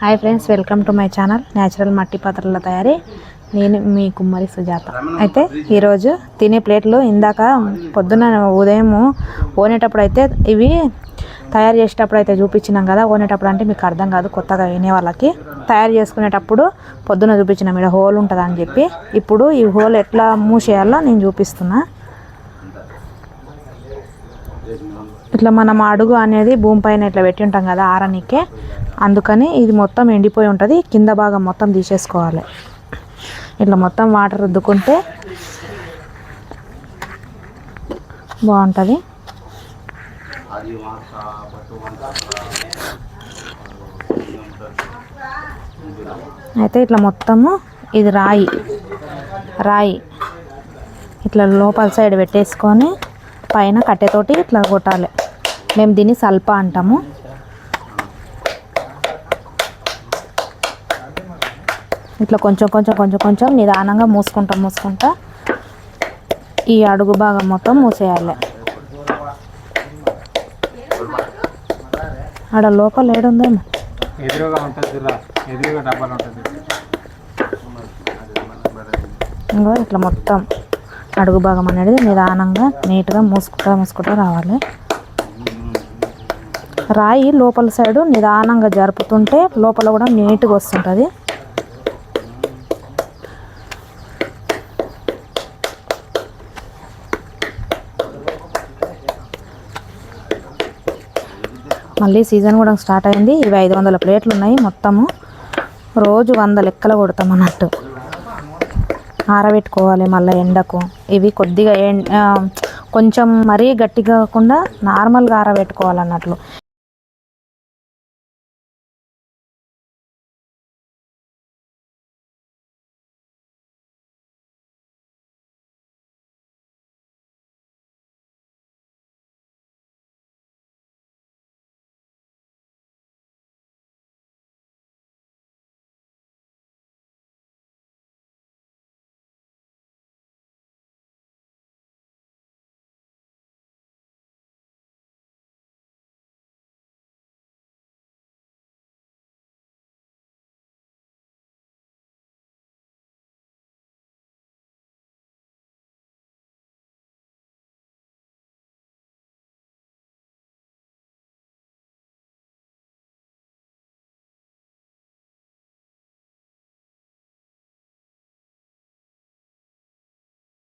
Hi friends welcome to my channel natural మట్టి పాత్రల తయారీ నేను మీ కుమ్మరి సుజాత. అయితే ఈరోజు తినే ప్లేట్లు ఇందాక పొద్దున ఉదయం ఓనేటప్పుడు అయితే ఇవి తయారు చేసేటప్పుడు అయితే చూపించినాం కదా ఓనేటప్పుడు అంటే మీకు అర్థం కాదు కొత్తగా వినే వాళ్ళకి. తయారు చేసుకునేటప్పుడు పొద్దున చూపించినాం ఇక్కడ హోల్ ఉంటుందని చెప్పి. ఇప్పుడు ఈ హోల్ ఎట్లా మూసేయాలో నేను చూపిస్తున్నా. ఇట్లా మనం అడుగు అనేది భూమి పైన ఇట్లా పెట్టి ఉంటాం కదా ఆరనికే. అందుకని ఇది మొత్తం ఎండిపోయి ఉంటుంది. కింద భాగం మొత్తం తీసేసుకోవాలి. ఇట్లా మొత్తం వాటర్ రుద్దుకుంటే బాగుంటుంది. అయితే ఇట్లా మొత్తము ఇది రాయి. రాయి. ఇట్లా లోపల సైడ్ పెట్టేసుకొని పైన కట్టెతోటి ఇట్లా కొట్టాలి. మేము దీన్ని సల్ప అంటాము. ఇట్లా కొంచెం కొంచెం కొంచెం కొంచెం నిదానంగా మూసుకుంటా మూసుకుంటా ఈ అడుగు భాగం మొత్తం మూసేయాలి. ఆడ లోపల ఏడుందేమో ఎదురుగా ఉంటుంది చూడ ఎదురుగా డబ్బాలు ఉంటుంది. ఇంకో ఇట్లా మొత్తం. అడుగు భాగం అనేది నిదానంగా నీట్గా మూసుకుంటా మూసుకుంటా రావాలి. రాయి లోపల సైడు నిదానంగా జరుపుతుంటే లోపల కూడా నీట్గా వస్తుంటుంది. మళ్ళీ సీజన్ కూడా స్టార్ట్ అయింది. ఇవి ఐదు వందల ప్లేట్లు ఉన్నాయి మొత్తము. రోజు వంద లెక్కలు కొడతాం అన్నట్టు ఆరబెట్టుకోవాలి మళ్ళీ ఎండకు. ఇవి కొద్దిగా ఎం కొంచెం మరీ గట్టిగా కాకుండా నార్మల్గా ఆరబెట్టుకోవాలి అన్నట్లు